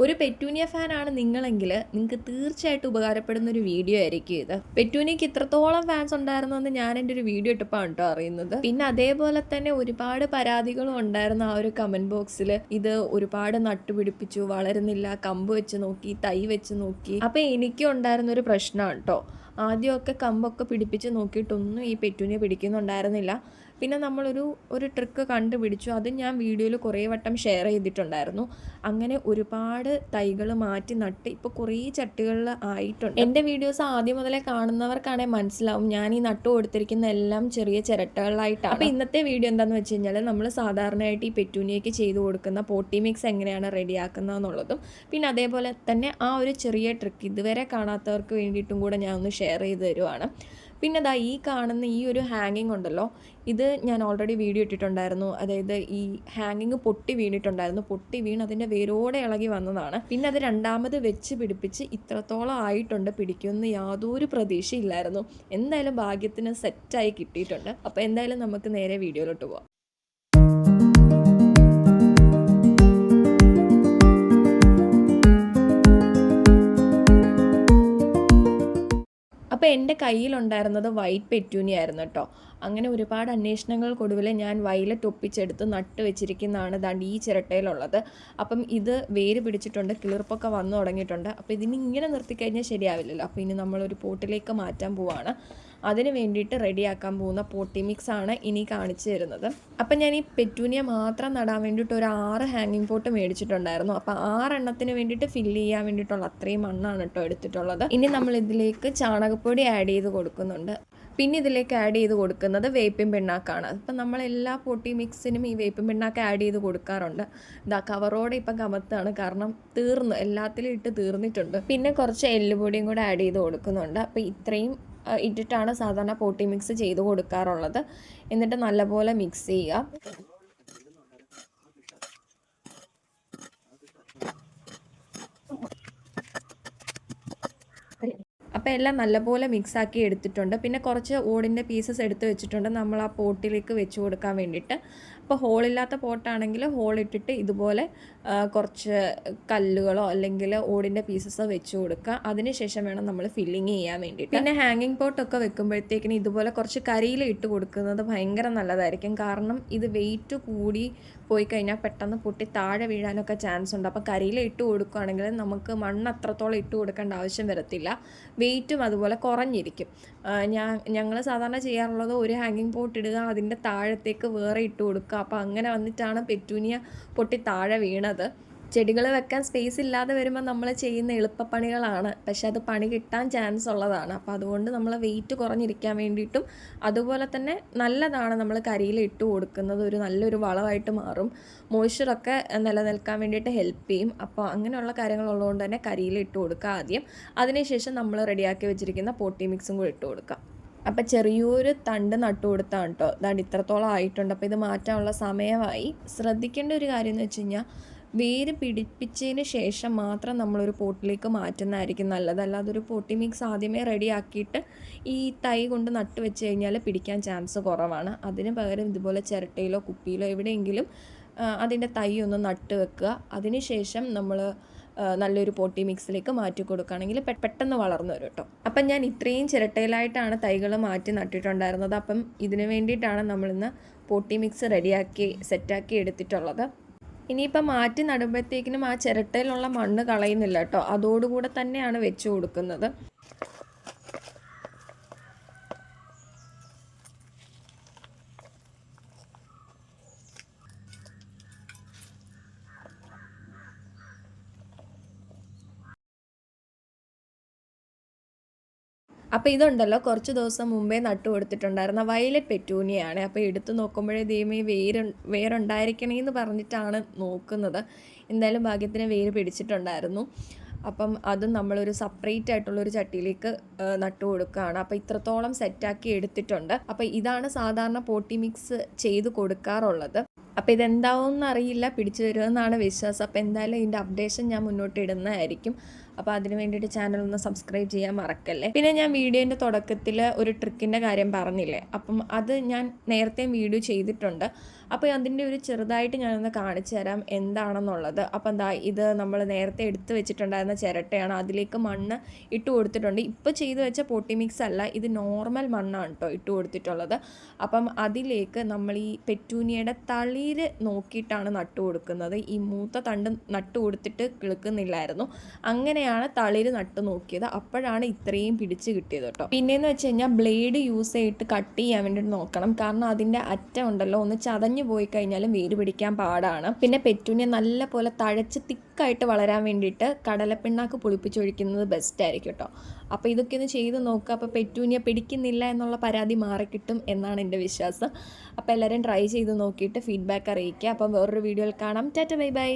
ഒരു പെറ്റൂനിയ ഫാനാണ് നിങ്ങളെങ്കിൽ നിങ്ങൾക്ക് തീർച്ചയായിട്ടും ഉപകാരപ്പെടുന്ന ഒരു വീഡിയോ ആയിരിക്കും ഇത്. പെറ്റൂനിയക്ക് ഇത്രത്തോളം ഫാൻസ് ഉണ്ടായിരുന്നു എന്ന് ഞാൻ എന്റെ ഒരു വീഡിയോ ഇട്ടപ്പോൾ കേട്ടോ അറിയുന്നത്. പിന്നെ അതേപോലെ തന്നെ ഒരുപാട് പരാതികളും ഉണ്ടായിരുന്നു ആ ഒരു കമന്റ് ബോക്സിൽ ഇത് ഒരുപാട് നട്ടുപിടിപ്പിച്ചു വളരുന്നില്ല കമ്പ് വെച്ച് നോക്കി തൈ വെച്ച് നോക്കി. അപ്പോൾ എനിക്കും ഉണ്ടായിരുന്ന ഒരു പ്രശ്നമാണ് കേട്ടോ. ആദ്യമൊക്കെ കമ്പൊക്കെ പിടിപ്പിച്ച് നോക്കിയിട്ടൊന്നും ഈ പെറ്റൂനിയ പിടിക്കുന്നുണ്ടായിരുന്നില്ല. പിന്നെ നമ്മളൊരു ഒരു ട്രിക്ക് കണ്ടുപിടിച്ചു. അത് ഞാൻ വീഡിയോയിൽ കുറേ വട്ടം ഷെയർ ചെയ്തിട്ടുണ്ടായിരുന്നു. അങ്ങനെ ഒരുപാട് തൈകൾ മാറ്റി നട്ട് ഇപ്പോൾ കുറേ ചട്ടികളിൽ ആയിട്ടുണ്ട്. എന്റെ വീഡിയോസ് ആദ്യം മുതലേ കാണുന്നവർക്കാണെങ്കിൽ മനസ്സിലാവും. ഞാൻ ഈ നട്ടു കൊടുത്തിരിക്കുന്ന എല്ലാം ചെറിയ ചിരട്ടകളിലായിട്ടാണ്. അപ്പോൾ ഇന്നത്തെ വീഡിയോ എന്താണെന്ന് വെച്ച് കഴിഞ്ഞാൽ നമ്മൾ സാധാരണയായിട്ട് ഈ പെറ്റൂനിയയ്ക്ക് ചെയ്തു കൊടുക്കുന്ന പോട്ടി മിക്സ് എങ്ങനെയാണ് റെഡിയാക്കുന്നത് എന്നുള്ളതും പിന്നെ അതേപോലെ തന്നെ ആ ഒരു ചെറിയ ട്രിക്ക് ഇതുവരെ കാണാത്തവർക്ക് വേണ്ടിയിട്ടും കൂടെ ഞാൻ ഒന്ന് ഷെയർ ചെയ്ത് തരുവാണ്. പിന്നെ ദാ ഈ കാണുന്ന ഈ ഒരു ഹാങ്ങിങ് ഉണ്ടല്ലോ ഇത് ഞാൻ ഓൾറെഡി വീഡിയോ ഇട്ടിട്ടുണ്ടായിരുന്നു. അതായത് ഈ ഹാങ്ങിങ് പൊട്ടി വീണിട്ടുണ്ടായിരുന്നു. പൊട്ടി വീണ് അതിന്റെ വേരോടെ ഇളകി വന്നതാണ്. പിന്നെ അത് രണ്ടാമത് വെച്ച് പിടിപ്പിച്ച് ഇത്രത്തോളം ആയിട്ടുണ്ട്. പിടിക്കുമെന്ന് യാതൊരു പ്രതീക്ഷയില്ലായിരുന്നു. എന്തായാലും ഭാഗ്യത്തിന് സെറ്റായി കിട്ടിയിട്ടുണ്ട്. അപ്പോൾ എന്തായാലും നമുക്ക് നേരെ വീഡിയോയിലോട്ട് പോവാം. അപ്പോൾ എന്റെ കയ്യിലുണ്ടായിരുന്നത് വൈറ്റ് പെറ്റൂനി ആയിരുന്നു കേട്ടോ അങ്ങനെ ഒരുപാട് അന്വേഷണങ്ങൾക്കൊടുവിൽ ഞാൻ വയലറ്റ് ഒപ്പിച്ചെടുത്ത് നട്ട് വെച്ചിരിക്കുന്നതാണ് ദാണ്ട് ഈ ചിരട്ടയിലുള്ളത്. അപ്പം ഇത് വേര് പിടിച്ചിട്ടുണ്ട് കിളിർപ്പൊക്കെ വന്നു തുടങ്ങിയിട്ടുണ്ട്. അപ്പോൾ ഇതിന് ഇങ്ങനെ നിർത്തിക്കഴിഞ്ഞാൽ ശരിയാവില്ലല്ലോ. അപ്പോൾ ഇനി നമ്മളൊരു പോട്ടിലേക്ക് മാറ്റാൻ പോവാണ്. അതിന് വേണ്ടിയിട്ട് റെഡിയാക്കാൻ പോകുന്ന പോട്ടി മിക്സ് ആണ് ഇനി കാണിച്ചു തരുന്നത്. അപ്പം ഞാൻ ഈ പെറ്റൂനിയ മാത്രം നടാൻ വേണ്ടിയിട്ട് ഒരു ആറ് ഹാങ്ങിങ് പോട്ട് മേടിച്ചിട്ടുണ്ടായിരുന്നു. അപ്പോൾ ആറെണ്ണത്തിന് വേണ്ടിയിട്ട് ഫില്ല് ചെയ്യാൻ വേണ്ടിയിട്ടുള്ള അത്രയും മണ്ണാണ് കേട്ടോ എടുത്തിട്ടുള്ളത്. ഇനി നമ്മൾ ഇതിലേക്ക് ചാണകപ്പൊടി ആഡ് ചെയ്ത് കൊടുക്കുന്നുണ്ട്. പിന്നെ ഇതിലേക്ക് ആഡ് ചെയ്ത് കൊടുക്കുന്നത് വേപ്പിൻ പിണ്ണാക്കാണ്. ഇപ്പം നമ്മൾ എല്ലാ പൊട്ടി മിക്സിനും ഈ വേപ്പിൻ പിണ്ണാക്ക് ആഡ് ചെയ്ത് കൊടുക്കാറുണ്ട്. ഇതാ കവറോടെ ഇപ്പം കമത്താണ്. കാരണം തീർന്നു എല്ലാത്തിലും ഇട്ട് തീർന്നിട്ടുണ്ട്. പിന്നെ കുറച്ച് എല്ലുപൊടിയും കൂടെ ആഡ് ചെയ്ത് കൊടുക്കുന്നുണ്ട്. അപ്പോൾ ഇത്രയും ഇട്ടിട്ടാണ് സാധാരണ പോട്ടി മിക്സ് ചെയ്ത് കൊടുക്കാറുള്ളത്. എന്നിട്ട് നല്ലപോലെ മിക്സ് ചെയ്യുക. അപ്പോൾ എല്ലാം നല്ലപോലെ മിക്സാക്കി എടുത്തിട്ടുണ്ട്. പിന്നെ കുറച്ച് ഓടിന്റെ പീസസ് എടുത്ത് വെച്ചിട്ടുണ്ട്. നമ്മൾ ആ പോട്ടിലേക്ക് വെച്ച് കൊടുക്കാൻ വേണ്ടിയിട്ട്. അപ്പോൾ ഹോളില്ലാത്ത പോട്ടാണെങ്കിൽ ഹോളിട്ടിട്ട് ഇതുപോലെ കുറച്ച് കല്ലുകളോ അല്ലെങ്കിൽ ഓടിന്റെ പീസസോ വെച്ച് കൊടുക്കുക. അതിനുശേഷം വേണം നമ്മൾ ഫില്ലിങ് ചെയ്യാൻ വേണ്ടിയിട്ട്. പിന്നെ ഹാങ്ങിങ് പോട്ടൊക്കെ വെക്കുമ്പോഴത്തേക്കിന് ഇതുപോലെ കുറച്ച് കരിയിൽ ഇട്ട് കൊടുക്കുന്നത് ഭയങ്കര നല്ലതായിരിക്കും. കാരണം ഇത് വെയിറ്റ് കൂടി പോയി കഴിഞ്ഞാൽ പെട്ടെന്ന് പൊട്ടി താഴെ വീഴാനൊക്കെ ചാൻസ് ഉണ്ട്. അപ്പോൾ കരിയിൽ ഇട്ട് കൊടുക്കുകയാണെങ്കിൽ നമുക്ക് മണ്ണ് അത്രത്തോളം ഇട്ട് കൊടുക്കേണ്ട ആവശ്യം വരത്തില്ല. വെയിറ്റും അതുപോലെ കുറഞ്ഞിരിക്കും. ഞാൻ ഞങ്ങൾ സാധാരണ ചെയ്യാറുള്ളത് ഒരു ഹാങ്ങിങ് പോട്ട് ഇടുക അതിന്റെ താഴത്തേക്ക് വേറെ ഇട്ട് കൊടുക്കുക. അപ്പോൾ അങ്ങനെ വന്നിട്ടാണ് പെറ്റൂനിയ പൊട്ടി താഴെ വീണത്. ചെടികൾ വെക്കാൻ സ്പേസ് ഇല്ലാതെ വരുമ്പോൾ നമ്മൾ ചെയ്യുന്ന എളുപ്പപ്പണികളാണ്. പക്ഷെ അത് പണി കിട്ടാൻ ചാൻസ് ഉള്ളതാണ്. അപ്പോൾ അതുകൊണ്ട് നമ്മൾ വെയിറ്റ് കുറഞ്ഞിരിക്കാൻ വേണ്ടിയിട്ടും അതുപോലെ തന്നെ നല്ലതാണ് നമ്മൾ കരിയിൽ ഇട്ട് കൊടുക്കുന്നത്. ഒരു നല്ലൊരു വളമായിട്ട് മാറും. മോയ്സ്ചറൊക്കെ നിലനിൽക്കാൻ വേണ്ടിയിട്ട് ഹെൽപ്പ് ചെയ്യും. അപ്പോൾ അങ്ങനെയുള്ള കാര്യങ്ങളുള്ളതുകൊണ്ട് തന്നെ കരിയിൽ ഇട്ട് കൊടുക്കുക ആദ്യം. അതിനുശേഷം നമ്മൾ റെഡിയാക്കി വെച്ചിരിക്കുന്ന പോട്ടി മിക്സും കൂടി ഇട്ട് കൊടുക്കാം അപ്പം ചെറിയൊരു തണ്ട് നട്ടു കൊടുത്താണ് കേട്ടോ അതാണ്ട് ഇത്രത്തോളം ആയിട്ടുണ്ട്. അപ്പോൾ ഇത് മാറ്റാനുള്ള സമയമായി. ശ്രദ്ധിക്കേണ്ട ഒരു കാര്യം എന്ന് വെച്ച് കഴിഞ്ഞാൽ വേര് പിടിപ്പിച്ചതിന് ശേഷം മാത്രം നമ്മളൊരു പോട്ടിലേക്ക് മാറ്റുന്നതായിരിക്കും നല്ലത്. അല്ലാതെ ഒരു പോട്ടി മിക്സ് ആദ്യമേ റെഡിയാക്കിയിട്ട് ഈ തൈ കൊണ്ട് നട്ട് വെച്ച് കഴിഞ്ഞാൽ പിടിക്കാൻ ചാൻസ് കുറവാണ്. അതിന് പകരം ഇതുപോലെ ചിരട്ടയിലോ കുപ്പിയിലോ എവിടെയെങ്കിലും അതിന്റെ തൈ ഒന്ന് നട്ട് വെക്കുക. അതിനുശേഷം നമ്മൾ നല്ലൊരു പോട്ടി മിക്സിലേക്ക് മാറ്റി കൊടുക്കുകയാണെങ്കിൽ പെട്ടെന്ന് വളർന്നു വരും കേട്ടോ. അപ്പം ഞാൻ ഇത്രയും ചിരട്ടയിലായിട്ടാണ് തൈകൾ മാറ്റി നട്ടിട്ടുണ്ടായിരുന്നത്. അപ്പം ഇതിന് വേണ്ടിയിട്ടാണ് നമ്മളിന്ന് പോട്ടി മിക്സ് റെഡിയാക്കി സെറ്റാക്കി എടുത്തിട്ടുള്ളത്. ഇനിയിപ്പോൾ മാറ്റി നടുമ്പോഴത്തേക്കിനും ആ ചിരട്ടയിലുള്ള മണ്ണ് കളയുന്നില്ല കേട്ടോ. അതോടുകൂടെ തന്നെയാണ് വെച്ച് കൊടുക്കുന്നത്. അപ്പോൾ ഇതുണ്ടല്ലോ കുറച്ച് ദിവസം മുമ്പേ നട്ടു കൊടുത്തിട്ടുണ്ടായിരുന്ന വയലറ്റ് പെറ്റൂനിയാണ്. അപ്പോൾ എടുത്തു നോക്കുമ്പോഴേ ദൈവമേ വേര് വേരുണ്ടായിരിക്കണേ എന്ന് പറഞ്ഞിട്ടാണ് നോക്കുന്നത്. എന്തായാലും ഭാഗ്യത്തിന് വേര് പിടിച്ചിട്ടുണ്ടായിരുന്നു. അപ്പം അതും നമ്മളൊരു സെപ്പറേറ്റ് ആയിട്ടുള്ള ഒരു ചട്ടിയിലേക്ക് നട്ടു കൊടുക്കുകയാണ്. അപ്പോൾ ഇത്രത്തോളം സെറ്റാക്കി എടുത്തിട്ടുണ്ട്. അപ്പോൾ ഇതാണ് സാധാരണ പോട്ടി മിക്സ് ചെയ്ത് കൊടുക്കാറുള്ളത്. അപ്പോൾ ഇതെന്താവും എന്നറിയില്ല പിടിച്ചു വരുമെന്നാണ് വിശ്വാസം. അപ്പോൾ എന്തായാലും ഇതിന്റെ അപ്ഡേഷൻ ഞാൻ മുന്നോട്ട് ഇടുന്നതായിരിക്കും. അപ്പോൾ അതിന് വേണ്ടിയിട്ട് ചാനൽ ഒന്ന് സബ്സ്ക്രൈബ് ചെയ്യാൻ മറക്കല്ലേ? പിന്നെ ഞാൻ വീഡിയോന്റെ തുടക്കത്തിൽ ഒരു ട്രിക്കിന്റെ കാര്യം പറഞ്ഞില്ലേ? അപ്പം അത് ഞാൻ നേരത്തെ വീഡിയോ ചെയ്തിട്ടുണ്ട്. അപ്പോൾ അതിന്റെ ഒരു ചെറുതായിട്ട് ഞാനൊന്ന് കാണിച്ചു തരാം എന്താണെന്നുള്ളത്. അപ്പോൾ എന്താ ഇത് നമ്മൾ നേരത്തെ എടുത്ത് വെച്ചിട്ടുണ്ടായിരുന്ന ചിരട്ടയാണ്. അതിലേക്ക് മണ്ണ് ഇട്ട് കൊടുത്തിട്ടുണ്ട്. ഇപ്പോൾ ചെയ്തു വെച്ച പൊട്ടി മിക്സ് അല്ല ഇത് നോർമൽ മണ്ണാണ് കേട്ടോ ഇട്ട് കൊടുത്തിട്ടുള്ളത്. അപ്പം അതിലേക്ക് നമ്മൾ ഈ പെറ്റൂനിയയുടെ തളിര് നോക്കിയിട്ടാണ് നട്ടു കൊടുക്കുന്നത്. ഈ മൂത്ത തണ്ട് നട്ടു കൊടുത്തിട്ട് കിളുക്കുന്നില്ലായിരുന്നു. അങ്ങനെയാണ് തളിര് നട്ടു നോക്കിയത്. അപ്പോഴാണ് ഇത്രയും പിടിച്ച് കിട്ടിയത് കേട്ടോ. പിന്നെയെന്ന് വെച്ച് കഴിഞ്ഞാൽ ബ്ലേഡ് യൂസ് ചെയ്തിട്ട് കട്ട് ചെയ്യാൻ വേണ്ടിയിട്ട് നോക്കണം. കാരണം അതിന്റെ അറ്റം ഉണ്ടല്ലോ ഒന്ന് ചതഞ്ഞു പോയി കഴിഞ്ഞാലും വേര് പിടിക്കാൻ പാടാണ്. പിന്നെ പെറ്റൂനിയ നല്ല പോലെ തഴച്ച് തിക്കായിട്ട് വളരാൻ വേണ്ടിയിട്ട് കടലപ്പിണ്ണാക്ക് പുളിപ്പിച്ചൊഴിക്കുന്നത് ബെസ്റ്റ് ആയിരിക്കും കേട്ടോ. അപ്പോൾ ഇതൊക്കെ ഒന്ന് ചെയ്ത് നോക്കുക അപ്പോൾ പെറ്റൂനിയ പിടിക്കുന്നില്ല എന്നുള്ള പരാതി മാറിക്കിട്ടും എന്നാണ് എന്റെ വിശ്വാസം. അപ്പോൾ എല്ലാവരും ട്രൈ ചെയ്ത് നോക്കിയിട്ട് ഫീഡ്ബാക്ക് അറിയിക്കുക. അപ്പം വേറൊരു വീഡിയോയിൽ കാണാം. Tata bye bye.